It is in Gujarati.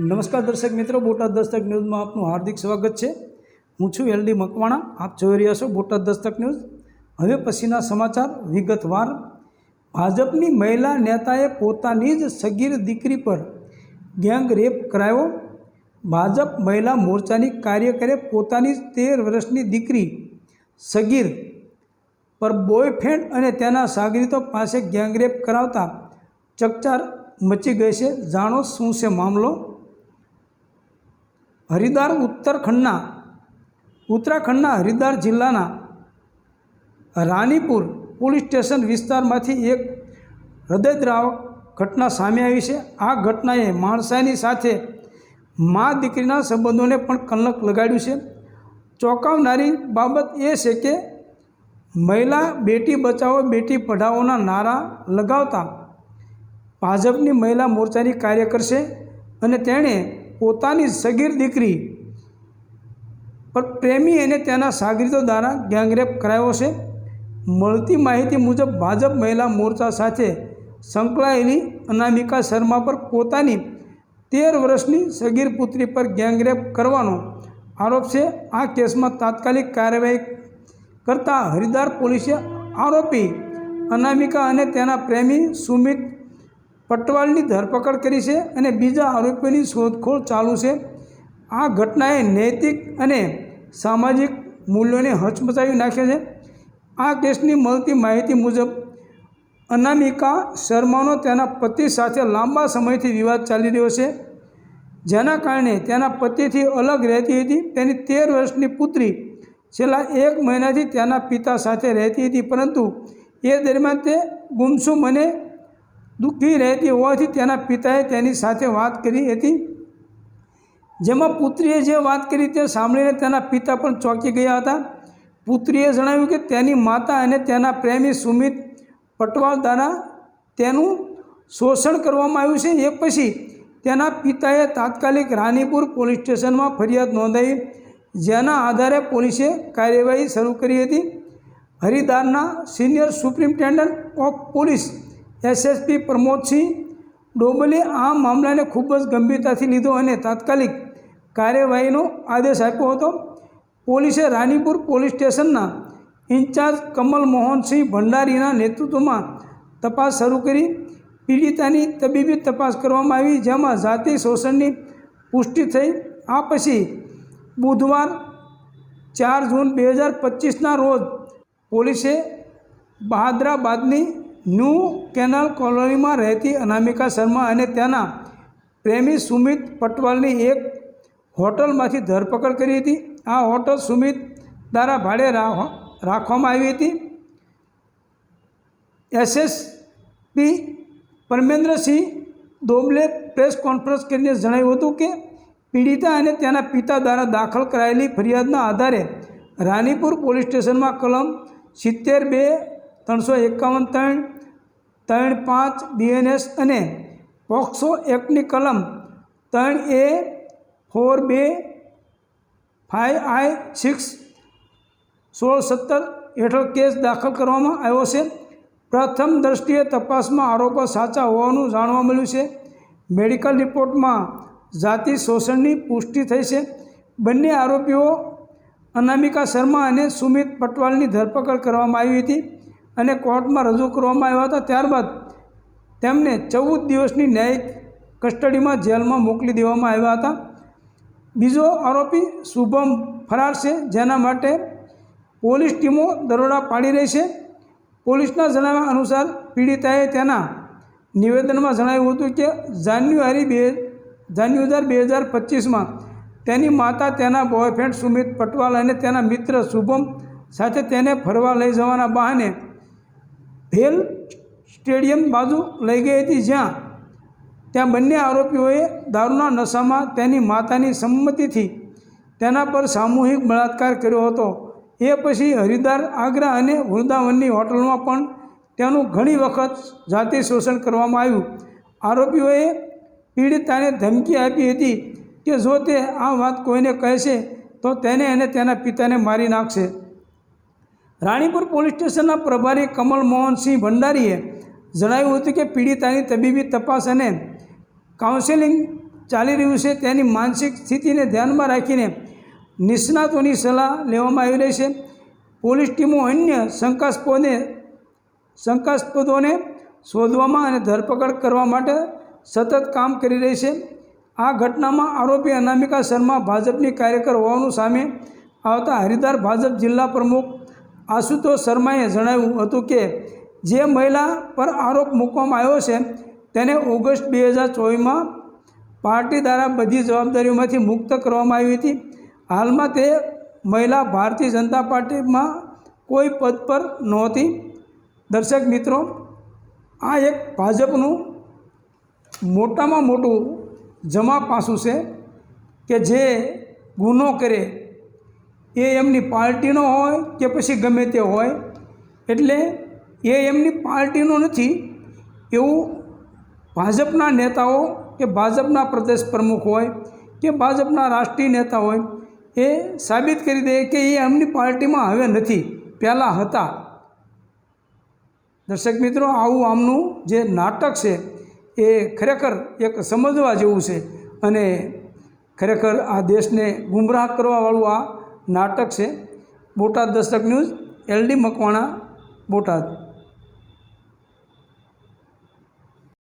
નમસ્કાર દર્શક મિત્રો, બોટાદ દસ્તક ન્યૂઝમાં આપનું હાર્દિક સ્વાગત છે. હું છું એલડી મકવાણા, આપ જોઈ રહ્યા છો બોટાદ દસ્તક ન્યૂઝ. હવે પછીના સમાચાર વિગતવાર. ભાજપની મહિલા નેતાએ પોતાની જ સગીર દીકરી પર ગેંગ રેપ કરાયો. ભાજપ મહિલા મોરચાની કાર્યકરે પોતાની જ તેર વર્ષની દીકરી સગીર પર બોયફ્રેન્ડ અને તેના સાગરીતો પાસે ગેંગરેપ કરાવતા ચકચાર મચી ગઈ છે. જાણો શું છે મામલો? હરિદ્વાર ઉત્તરખંડના, ઉત્તરાખંડના હરિદ્વાર જિલ્લાના રાનીપુર પોલીસ સ્ટેશન વિસ્તારમાંથી એક હૃદયદ્રાવક ઘટના સામે આવી છે. આ ઘટનાએ માણસાઈની સાથે મા દીકરીના સંબંધોને પણ કલંક લગાડ્યું છે. ચોંકાવનારી બાબત એ છે કે મહિલા બેટી બચાવો, બેટી પઢાઓના નારા લગાવતા ભાજપની મહિલા મોરચાની કાર્યકર છે અને તેણે પોતાની સગીર દીકરી પર પ્રેમી અને તેના સાગરીતો દ્વારા ગેંગરેપ કરાયો છે. મળતી માહિતી મુજબ, ભાજપ મહિલા મોરચા સાથે સંકળાયેલી અનામિકા શર્મા પર પોતાની તેર વર્ષની સગીર પુત્રી પર ગેંગરેપ કરવાનો આરોપ છે. આ કેસમાં તાત્કાલિક કાર્યવાહી કરતા હરિદ્વાર પોલીસે આરોપી અનામિકા અને તેના પ્રેમી સુમિત પટવાલની ધરપકડ કરી છે અને બીજા આરોપીઓની શોધખોળ ચાલુ છે. આ ઘટનાએ નૈતિક અને સામાજિક મૂલ્યોને હચમચાવી નાખ્યા છે. આ કેસની મળતી માહિતી મુજબ, અનામિકા શર્માનો તેના પતિ સાથે લાંબા સમયથી વિવાદ ચાલી રહ્યો છે. જેના કારણે તેના પતિથી અલગ રહેતી હતી. તેની તેર વર્ષની પુત્રી છેલ્લા એક મહિનાથી તેના પિતા સાથે રહેતી હતી, પરંતુ એ દરમિયાન તે ગુમસુમ અને દુઃખી રહેતી હોવાથી તેના પિતાએ તેની સાથે વાત કરી હતી. જેમાં પુત્રીએ જે વાત કરી તે સાંભળીને તેના પિતા પણ ચોંકી ગયા હતા. પુત્રીએ જણાવ્યું કે તેની માતા અને તેના પ્રેમી સુમિત પટવાલ તેનું શોષણ કરવામાં આવ્યું છે. એ પછી તેના પિતાએ તાત્કાલિક રાનીપુર પોલીસ સ્ટેશનમાં ફરિયાદ નોંધાવી જેના આધારે પોલીસે કાર્યવાહી શરૂ કરી હતી. હરિદ્વારના senior superintendent of police SSP Pramod Singh Dobhal આ મામલાને ખૂબ જ ગંભીરતાથી લીધો અને તાત્કાલિક કાર્યવાહીનો આદેશ આપ્યો હતો. પોલીસે રાનીપુર પોલીસ સ્ટેશનના ઇન્ચાર્જ કમલ મોહનસિંહ ભંડારીના નેતૃત્વમાં તપાસ શરૂ કરી. પીડિતાની તબીબી તપાસ કરવામાં આવી, જેમાં જાતિ શોષણની પુષ્ટિ થઈ. આ પછી બુધવાર ચાર જૂન બે હજાર પચીસના રોજ પોલીસે બહાદરાબાદની ન્યૂ કેનલ કોલોનીમાં રહેતી અનામિકા શર્મા અને તેના પ્રેમી સુમિત પટવાલની એક હોટલમાંથી ધરપકડ કરી હતી. આ હોટલ સુમિત દ્વારા ભાડે રાખવામાં આવી હતી. SSP Parmendra Singh Doble press conference કરીને જણાવ્યું હતું કે, પીડિતા અને તેના પિતા દ્વારા દાખલ કરાયેલી ફરિયાદના આધારે રાનીપુર પોલીસ સ્ટેશનમાં કલમ સિત્તેર બે ત્રણસો એકાવન ત્રણ ત્રણ પાંચ બીએનએસ અને પોક્સો એક્ટની કલમ ત્રણ એ ફોર બે ફાઇવ આઈ સિક્સ સોળ સત્તર હેઠળ કેસ દાખલ કરવામાં આવ્યો છે. પ્રથમ દ્રષ્ટિએ તપાસમાં આરોપો સાચા હોવાનું જાણવા મળ્યું છે. મેડિકલ રિપોર્ટમાં જાતિ શોષણની પુષ્ટિ થઈ છે. બંને આરોપીઓ અનામિકા શર્મા અને સુમિત પટવાલની ધરપકડ કરવામાં આવી હતી. અને કોર્ટમાં રજૂ કરવામાં આવ્યા હતા, ત્યારબાદ તેમને ચૌદ દિવસની ન્યાયિક કસ્ટડીમાં જેલમાં મોકલી દેવામાં આવ્યા હતા. બીજો આરોપી શુભમ ફરાર છે, જેના માટે પોલીસ ટીમો દરોડા પાડી રહી છે. પોલીસના જણાવ્યા અનુસાર પીડિતાએ તેના નિવેદનમાં જણાવ્યું હતું કે જાન્યુઆરી બે જાન્યુઆરી બે હજાર પચીસમાં તેની માતા, તેના બોયફ્રેન્ડ સુમિત પટવાલ અને તેના મિત્ર શુભમ સાથે તેને ફરવા લઈ જવાના બહાને ભેલ સ્ટેડિયમ બાજુ લઈ ગઈ હતી જ્યાં ત્યાં બંને આરોપીઓએ દારૂના નશામાં તેની માતાની સંમતિથી તેના પર સામૂહિક બળાત્કાર કર્યો હતો. એ પછી હરિદ્વાર, આગ્રા અને વૃંદાવનની હોટલમાં પણ તેનું ઘણી વખત જાતિ શોષણ કરવામાં આવ્યું. આરોપીઓએ પીડિતાને ધમકી આપી હતી કે જો તે આ વાત કોઈને કહેશે, તો તેને અને તેના પિતાને મારી નાખશે. રાણીપુર પોલીસ સ્ટેશનના પ્રભારી કમલ મોહનસિંહ ભંડારીએ જણાવ્યું હતું કે પીડિતાની તબીબી તપાસ અને કાઉન્સેલિંગ ચાલી રહ્યું છે. તેની માનસિક સ્થિતિને ધ્યાનમાં રાખીને નિષ્ણાતોની સલાહ લેવામાં આવી રહી છે. પોલીસ ટીમો અન્ય શંકાસ્પદને શંકાસ્પદોને શોધવામાં અને ધરપકડ કરવા માટે સતત કામ કરી રહી છે. આ ઘટનામાં આરોપી અનામિકા શર્મા ભાજપની કાર્યકર હોવાનું સામે આવતા હરિદ્વાર ભાજપ જિલ્લા પ્રમુખ આશુતોષ શર્માએ જણાવ્યું હતું કે, જે મહિલા પર આરોપ મૂકવામાં આવ્યો છે, તેને ઓગસ્ટ બે હજાર ચોવીસમાં પાર્ટી દ્વારા બધી જવાબદારીઓમાંથી મુક્ત કરવામાં આવી હતી. હાલમાં તે મહિલા ભારતીય જનતા પાર્ટીમાં કોઈ પદ પર નહોતી. દર્શક મિત્રો, આ એક ભાજપનું મોટામાં મોટું જમા પાસું છે કે જે ગુનો કરે એ એમની પાર્ટીનો હોય કે પછી ગમે તે હોય, એટલે એ એમની પાર્ટીનો નથી, એવું ભાજપના નેતાઓ કે ભાજપના પ્રદેશ પ્રમુખ હોય કે ભાજપના રાષ્ટ્રીય નેતા હોય, એ સાબિત કરી દે કે એ એમની પાર્ટીમાં હવે નથી, પહેલાં હતા. દર્શક મિત્રો, આવું આમનું જે નાટક છે, એ ખરેખર એક સમજવા જેવું છે અને ખરેખર આ દેશને ગુમરાહ કરવાવાળું આ નાટક છે બોટાદ દસ્તક ન્યૂઝ એલડી મકવાણા બોટાદ.